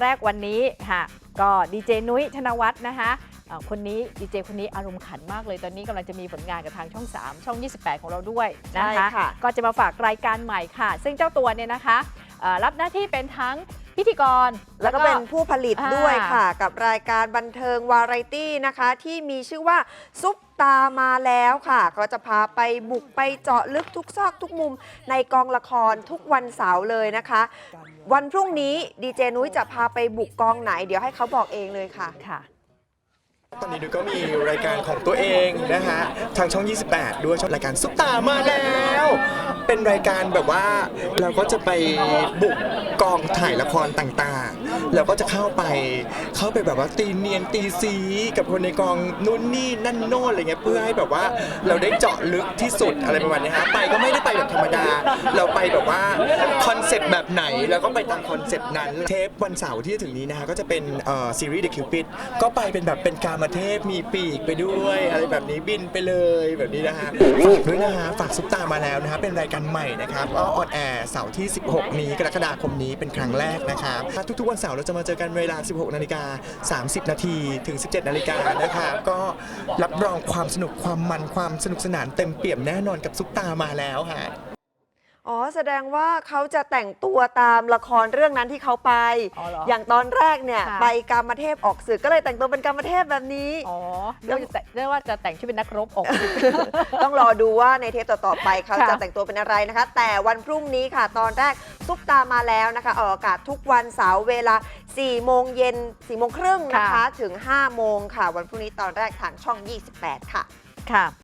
แรกวันนี้ค่ะก็ดีเจนุ้ยธนวัฒน์นะคะเอ่อคนนี้ดีเจคนนี้อารมณ์ขันมากเลยตอนนี้กำลังจะมีผลงานกับทางช่อง 3 ช่อง 28 ของเราด้วยนะใช่คะค่ะก็จะมาฝากรายการใหม่ค่ะ ซึ่งเจ้าตัวเนี่ยนะคะเอ่อรับหน้าที่เป็นทั้ง พิธีกร แล้วก็เป็นผู้ผลิตอ่าด้วยค่ะ กับรายการบันเทิงวาไรตี้นะคะ ที่มีชื่อว่าซุปตามาแล้วค่ะ ก็จะพาไปบุกไปเจาะลึกทุกซอกทุกมุมในกองละครทุกวันเสาร์เลยนะคะ วันพรุ่งนี้ดีเจนุ้ยจะพาไปบุกกองไหน เดี๋ยวให้เขาบอกเองเลยค่ะค่ะ ตอนนี้ดูก็มีรายการของตัวเองนะฮะทางช่อง 28 ด้วยช่องรายการซุปตามาแล้ว เป็นรายการแบบว่าเราก็จะไปบุกกองถ่ายละครต่างๆเราก็จะเข้าไปเข้าไปแบบว่าตีเนียนตีซีกับคนในกองนู่นนี่นั่นโน่นอะไรเงี้ยเพื่อให้แบบว่าเราได้เจาะลึกที่สุดอะไรประมาณนี้ฮะไปก็ไม่ได้ไปแบบธรรมดา เราไปแบบว่าคอนเซ็ปต์แบบไหนเราก็ไปตามคอนเซ็ปต์นั้นเทปวันเสาร์ที่จะถึงนี้นะฮะก็จะเป็นเอ่อซีรีส์ The Cupid ก็ไปเป็นแบบเป็นการมาเทพมีปีกไปด้วย อะไรแบบนี้บินไปเลยแบบนี้นะฮะฝากด้วยนะฮะฝากซุปตามาแล้วนะฮะเป็นรายการใหม่นะครับก็ออนแอร์เสาร์ที่ 16 นี้กรกฎาคมนี้เป็นครั้งแรกนะครับทุกๆวันเสาร์เราจะมาเจอกันเวลา 16 นาฬิกา 30 นาทีถึง 17 นาฬิกานะครับก็รับรองความสนุกความมันความสนุกสนานเต็มเปี่ยมแน่นอนกับซุปตามาแล้วฮะ อ๋อ แสดงว่าเขาจะแต่งตัวตามละครเรื่องนั้นที่เขาไปอ๋อเหรออย่างตอนแรกเนี่ยค่ะ ไปกามเทพออกศึกก็เลยแต่งตัวเป็นกามเทพแบบนี้ อ๋อเรียกว่าจะแต่เรียกว่าจะแต่งชุดเป็นนักรบออก ต้องรอดูว่าในเทปต่อ ๆ ไปเขาค่ะจะแต่งตัวเป็นอะไรนะคะ แต่วันพรุ่งนี้ค่ะ ตอนแรกซุปตามาแล้วนะคะออกอากาศทุกวันเสาร์เวลา 4 โมงเย็น 4 โมงครึ่งนะคะถึง 5 โมงค่ะ วันพรุ่งนี้ตอนแรกทางช่อง 28 ค่ะ ค่ะ